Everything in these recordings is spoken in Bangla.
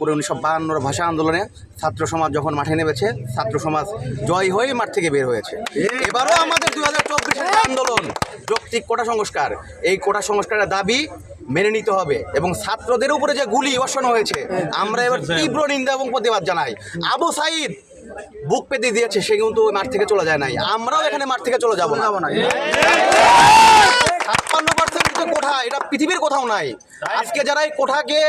করে উনিশশো বাহান্নর ভাষা আন্দোলনে ছাত্র সমাজ যখন মাঠে নেমেছে ছাত্র সমাজ জয় হয়ে মাঠ থেকে বের হয়েছে। এবারও আমাদের দুই হাজার চব্বিশের আন্দোলন যৌক্তিক কোটা সংস্কার এই কোটা সংস্কারের দাবি মেনে নিতে হবে এবং ছাত্রদের উপরে যে গুলি বসানো হয়েছে আমরা এবার তীব্র নিন্দা এবং প্রতিবাদ জানাই। আবু সাইদ বুক পেতে দিয়েছে সে কিন্তু মাঠ থেকে চলে যায় নাই। আমরাও এখানে মাঠ থেকে চলে যাব না। ছাপ্পান্ন পার্সেন্ট কোঠা এটা পৃথিবীর কোথাও নাই। আজকে যারা এই কোঠাকে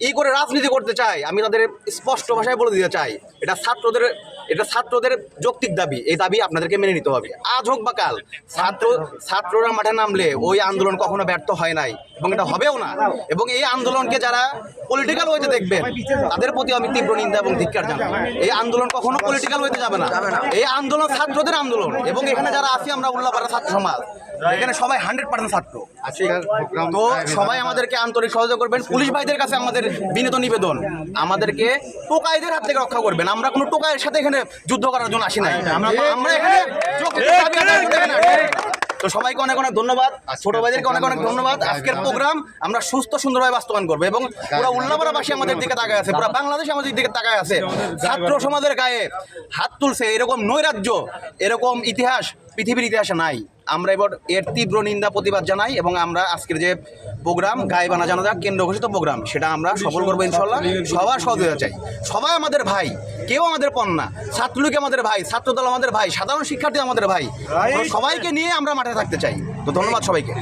ই করে রাজনীতি করতে চায় আমি তাদের স্পষ্ট ভাষায় বলে দিতে চাই। এটা ছাত্রদের এটা ছাত্রদের যৌক্তিক দাবি। এই দাবি আপনাদেরকে মেনে নিতে হবে। আজ হোক বা কাল ছাত্র ছাত্ররা মাঠে নামলে ওই আন্দোলন কখনো ব্যর্থ হয় নাই এবং এটা হবেও না। এবং এই আন্দোলনকে যারা পলিটিক্যাল ওয়েতে দেখবেন তাদের প্রতি আমি তীব্র নিন্দা এবং ধিক্কার জানাই এই আন্দোলন কখনো পলিটিক্যাল ওয়েতে যাবে না। এই আন্দোলন ছাত্রদের আন্দোলন। এবং এখানে যারা আছি আমরা উল্লাপাড়া ছাত্র সমাজ। এখানে সবাই হান্ড্রেড পার্সেন্ট ছাত্র। তো সবাই আমাদেরকে আন্তরিক সহযোগিতা করবেন। পুলিশ ভাইদের কাছে আমাদের বিনীত নিবেদন আমাদেরকে টোকাইদের হাত থেকে রক্ষা করবেন। আমরা কোনো টোকাইয়ের সাথে এখানে যুদ্ধ করার জন্য আসি নাই। আমরা এখানে। তো সবাইকে অনেক অনেক ধন্যবাদ। ছোট ভাইদেরকে অনেক অনেক ধন্যবাদ। আজকের প্রোগ্রাম আমরা সুস্থ সুন্দরভাবে বাস্তবায়ন করব এবং পুরো উল্লাপাড়াবাসী আমাদের দিকে তাকায় আছে পুরো বাংলাদেশ আমাদের দিকে তাকায় আছে। ছাত্র সমাজের গায়ে হাত তুলছে এরকম নৈরাজ্য এরকম ইতিহাস পৃথিবীর ইতিহাসে নাই। আমরা এবার এর তীব্র নিন্দা প্রতিবাদ জানাই এবং আমরা আজকের যে প্রোগ্রাম গায়েবানা জানাজা কেন্দ্র ঘোষিত প্রোগ্রাম সেটা আমরা সফল করব ইনশাল্লাহ সবার সহযোগিতা চাই। সবাই আমাদের ভাই কেউ আমাদের পণ্যা ছাত্রলীগ আমাদের ভাই ছাত্রদল আমাদের ভাই সাধারণ শিক্ষার্থী আমাদের ভাই। সবাইকে নিয়ে আমরা মাঠে থাকতে চাই। তো ধন্যবাদ সবাইকে।